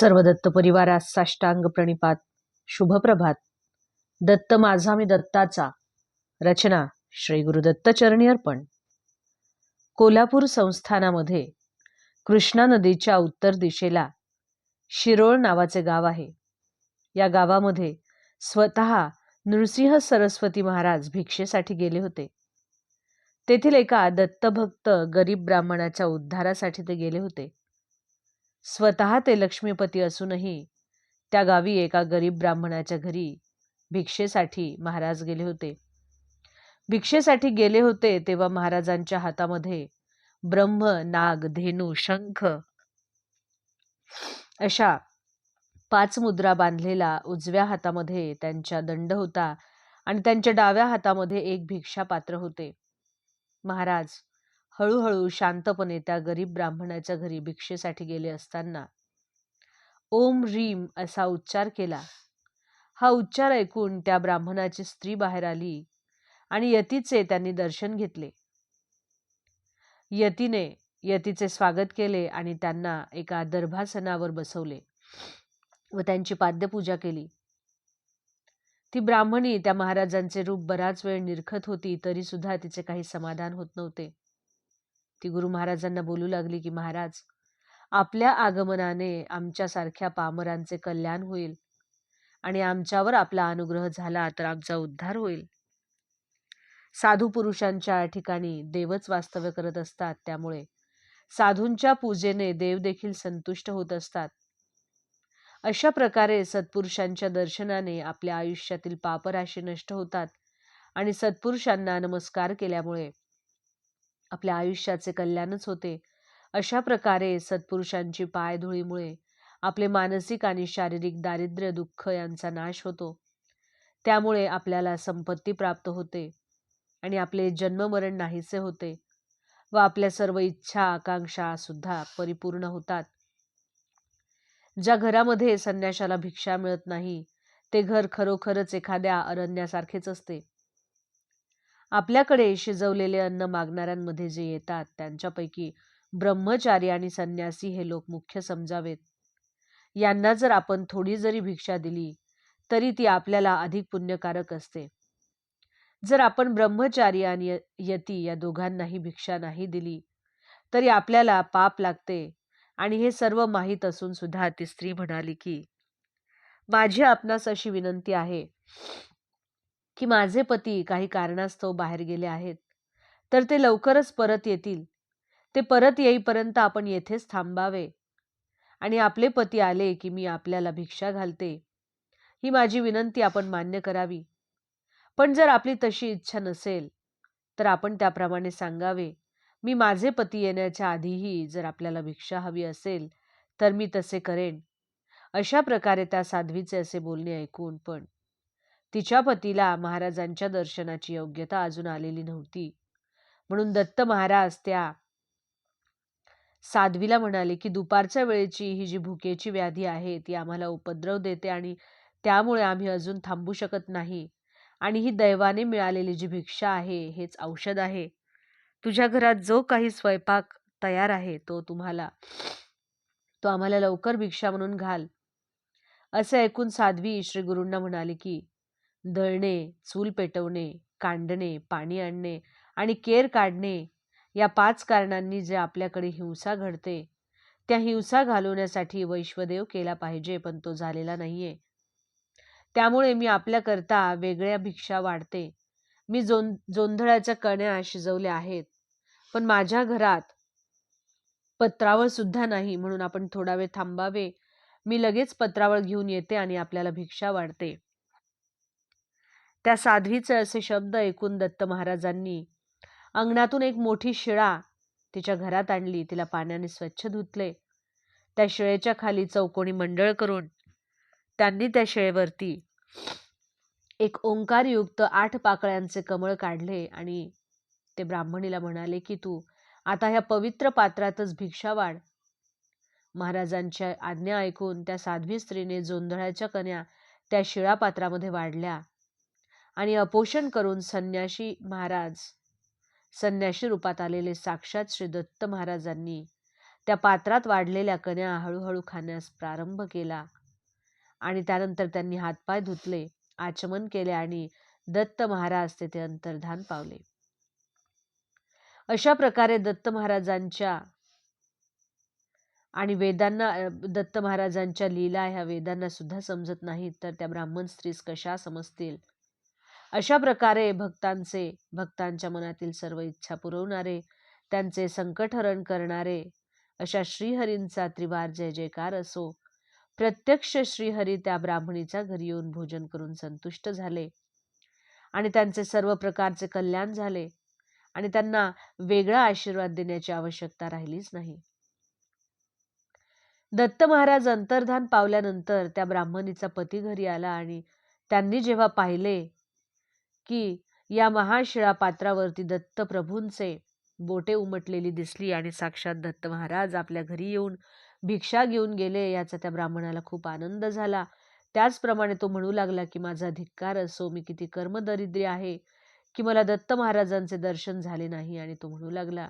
सर्व दत्त परिवारास साष्टांग प्रणिपात शुभप्रभात. दत्त माझा मी दत्ताचा. रचना श्री गुरुदत्त चरणी अर्पण. कोल्हापूर संस्थानामध्ये कृष्णा नदीच्या उत्तर दिशेला शिरोळ नावाचे गाव आहे. या गावामध्ये स्वतः नृसिंह सरस्वती महाराज भिक्षेसाठी गेले होते. तेथील एका दत्तभक्त गरीब ब्राह्मणाच्या उद्धारासाठी ते गेले होते. स्वतः ते लक्ष्मीपती असूनही त्या गावी एका गरीब ब्राह्मणाच्या घरी भिक्षेसाठी महाराज गेले होते. भिक्षेसाठी गेले होते तेव्हा महाराजांच्या हातामध्ये ब्रह्म नाग धेनू शंख अशा पाच मुद्रा बांधलेला उजव्या हातामध्ये त्यांच्या दंड होता आणि त्यांच्या डाव्या हातामध्ये एक भिक्षा पात्र होते. महाराज हळूहळू शांतपणे त्या गरीब ब्राह्मणाच्या घरी भिक्षेसाठी गेले असताना ओम रीम असा उच्चार केला. हा उच्चार ऐकून त्या ब्राह्मणाची स्त्री बाहेर आली आणि यतीचे त्यांनी दर्शन घेतले. यतीने यतीचे स्वागत केले आणि त्यांना एका दर्भासनावर बसवले व त्यांची पाद्यपूजा केली. ती ब्राह्मणी त्या महाराजांचे रूप बराच वेळ निरखत होती तरी सुद्धा तिचे काही समाधान होत नव्हते. ती गुरु महाराजांना बोलू लागली की महाराज आपल्या आगमनाने आमच्यासारख्या पामरांचे कल्याण होईल आणि आमच्यावर आपला अनुग्रह झाला तर आमचा उद्धार होईल. साधू पुरुषांच्या ठिकाणी देवच वास्तव्य करत असतात. त्यामुळे साधूंच्या पूजेने देव देखील संतुष्ट होत असतात. अशा प्रकारे सत्पुरुषांच्या दर्शनाने आपल्या आयुष्यातील पापराशी नष्ट होतात आणि सत्पुरुषांना नमस्कार केल्यामुळे आपल्या आयुष्याचे कल्याणच होते. अशा प्रकारे सत्पुरुषांची पायधुळीमुळे आपले मानसिक आणि शारीरिक दारिद्र्य दुःख यांचा नाश होतो. त्यामुळे आपल्याला संपत्ती प्राप्त होते आणि आपले जन्ममरण नाहीसे होते व आपल्या सर्व इच्छा आकांक्षा सुद्धा परिपूर्ण होतात. ज्या घरामध्ये संन्याशाला भिक्षा मिळत नाही ते घर खरोखरच एखाद्या अरण्यासारखेच असते. आपल्याकडे शिजवलेले अन्न मागणाऱ्यांमध्ये जे येतात त्यांच्यापैकी ब्रह्मचारी आणि संन्यासी हे लोक मुख्य समजावेत. यांना जर आपण थोडी जरी भिक्षा दिली तरी ती आपल्याला अधिक पुण्यकारक असते. जर आपण ब्रह्मचारी आणि यती या दोघांनाही भिक्षा नाही दिली तरी आपल्याला पाप लागते आणि हे सर्व माहीत असून सुद्धा ती स्त्री म्हणाली की माझी आपणास अशी विनंती आहे की माझे पती काही कारणास्तव बाहेर गेले आहेत. तर ते लवकरच परत येतील. ते परत येईपर्यंत आपण येथेच थांबावे. आणि आपले पती आले की मी आपल्याला भिक्षा घालते. ही माझी विनंती आपण मान्य करावी. पण जर आपली तशी इच्छा नसेल तर आपण त्याप्रमाणे सांगावे मी माझे पती येण्याच्या आधीही जर आपल्याला भिक्षा हवी असेल तर मी तसे करेन. अशा प्रकारे त्या साध्वीचे असे बोलणे ऐकून पण तिच्या पतीला महाराजांच्या दर्शनाची योग्यता अजून आलेली नव्हती. म्हणून दत्त महाराज त्या साध्वीला म्हणाले की दुपारच्या वेळेची ही जी भुकेची व्याधी आहे ती आम्हाला उपद्रव देते आणि त्यामुळे आम्ही अजून थांबू शकत नाही. आणि ही दैवाने मिळालेली जी भिक्षा आहे हेच औषध आहे. तुझ्या घरात जो काही स्वयंपाक तयार आहे तो तुम्हाला तो आम्हाला लवकर भिक्षा म्हणून घाल. असे ऐकून साध्वी श्री गुरूंना म्हणाले की दळणे चूल पेटवणे कांडणे पाणी आणणे आणि केर काढणे या पाच कारणांनी जे आपल्याकडे हिंसा घडते त्या हिंसा घालवण्यासाठी वैश्वदेव केला पाहिजे पण तो झालेला नाहीये. त्यामुळे मी आपल्याकरता वेगळ्या भिक्षा वाढते. मी जों जोंधळ्याच्या कण्या शिजवल्या आहेत पण माझ्या घरात पत्रावळ सुद्धा नाही म्हणून आपण थोडा वेळ थांबावे. मी लगेच पत्रावळ घेऊन येते आणि आपल्याला भिक्षा वाढते. त्या साध्वीचे असे शब्द ऐकून दत्त महाराजांनी अंगणातून एक मोठी शिळा तिच्या घरात आणली. तिला पाण्याने स्वच्छ धुतले. त्या शिळेच्या खाली चौकोनी मंडळ करून त्यांनी त्या शिळेवरती एक ओंकारयुक्त आठ पाकळ्यांचे कमळ काढले आणि ते ब्राह्मणीला म्हणाले की तू आता ह्या पवित्र पात्रातच भिक्षा वाढ. महाराजांच्या आज्ञा ऐकून त्या साध्वी स्त्रीने जोंधळ्याच्या कन्या त्या शिळा पात्रामध्ये वाढल्या. आणि अपोषण करून संन्याशी महाराज संन्याशी रूपात आलेले साक्षात श्री दत्त महाराजांनी त्या पात्रात वाढलेल्या कण्या हळूहळू खाण्यास प्रारंभ केला आणि त्यानंतर त्यांनी हातपाय धुतले आचमन केले आणि दत्त महाराज तेथे अंतर्धान पावले. अशा प्रकारे दत्त महाराजांच्या आणि वेदांना दत्त महाराजांच्या लीला ह्या वेदांना सुद्धा समजत नाहीत तर त्या ब्राह्मण स्त्रीस कशा समजतील? अशा प्रकारे भक्तांचे भक्तांच्या मनातील सर्व इच्छा पुरवणारे त्यांचे संकटहरण करणारे अशा श्रीहरींचा त्रिवार जय जयकार असो. प्रत्यक्ष श्रीहरी त्या ब्राह्मणीच्या घरी येऊन भोजन करून संतुष्ट झाले. आणि त्यांचे सर्व प्रकारचे कल्याण झाले. आणि त्यांना वेगळा आशीर्वाद देण्याची आवश्यकता राहिलीच नाही. दत्त महाराज अंतर्धान पावल्यानंतर त्या ब्राह्मणीचा पती घरी आला आणि त्यांनी जेव्हा पाहिले की या महाशिळा पात्रावरती दत्त प्रभूंचे बोटे उमटलेली दिसली आणि साक्षात दत्त महाराज आपल्या घरी येऊन भिक्षा घेऊन गेले याचा त्या ब्राह्मणाला खूप आनंद झाला. त्याचप्रमाणे तो म्हणू लागला की माझा धिक्कार असो मी किती कर्मदरिद्री आहे की मला दत्त महाराजांचे दर्शन झाले नाही. आणि तो म्हणू लागला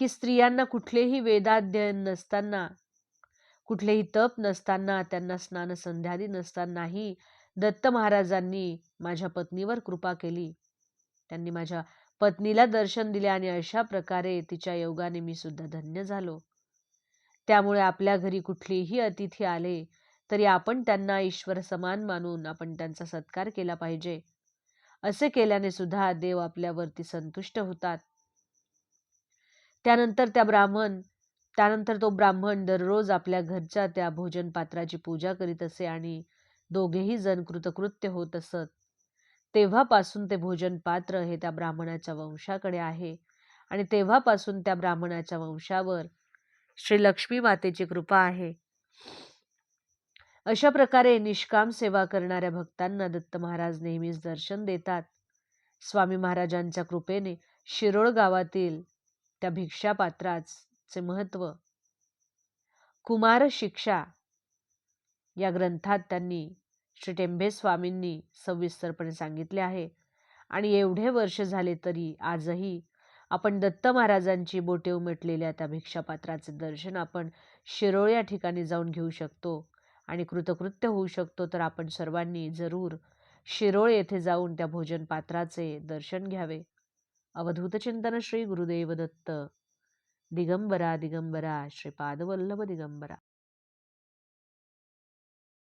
की स्त्रियांना कुठलेही वेदाध्ययन नसताना कुठलेही तप नसताना त्यांना स्नान संध्यादी नसतानाही दत्त महाराजांनी माझ्या पत्नीवर कृपा केली. त्यांनी माझ्या पत्नीला दर्शन दिले आणि अशा प्रकारे तिच्या योगाने मी सुद्धा धन्य झालो. त्यामुळे आपल्या घरी कुठलेही अतिथी आले तरी आपण त्यांना ईश्वर समान मानून आपण त्यांचा सत्कार केला पाहिजे. असे केल्याने सुद्धा देव आपल्यावरती संतुष्ट होतात. त्यानंतर त्या ब्राह्मण त्यानंतर तो ब्राह्मण दररोज आपल्या घरच्या त्या भोजन पात्राची पूजा करीत असे आणि दोघेही जण कृतकृत्य होत असत. तेव्हापासून ते भोजन पात्र हे त्या ब्राह्मणाच्या वंशाकडे आहे आणि तेव्हापासून त्या ब्राह्मणाच्या वंशावर श्री लक्ष्मी मातेची कृपा आहे. अशा प्रकारे निष्काम सेवा करणाऱ्या भक्तांना दत्त महाराज नेहमीच दर्शन देतात. स्वामी महाराजांच्या कृपेने शिरोळ गावातील त्या भिक्षा पात्राचे महत्त्व कुमार शिक्षा या ग्रंथात त्यांनी श्री टेंबे स्वामींनी सविस्तरपणे सांगितले आहे. आणि एवढे वर्ष झाले तरी आजही आपण दत्त महाराजांची बोटे उमटलेल्या त्या भिक्षापात्राचे दर्शन आपण शिरोळ या ठिकाणी जाऊन घेऊ शकतो. आणि कृतकृत्य होऊ शकतो तर आपण सर्वांनी जरूर शिरोळ येथे जाऊन त्या भोजन पात्राचे दर्शन घ्यावे. अवधूत चिंतन श्री गुरुदेव दत्त. दिगंबरा दिगंबरा श्रीपादवल्लभ दिगंबरा.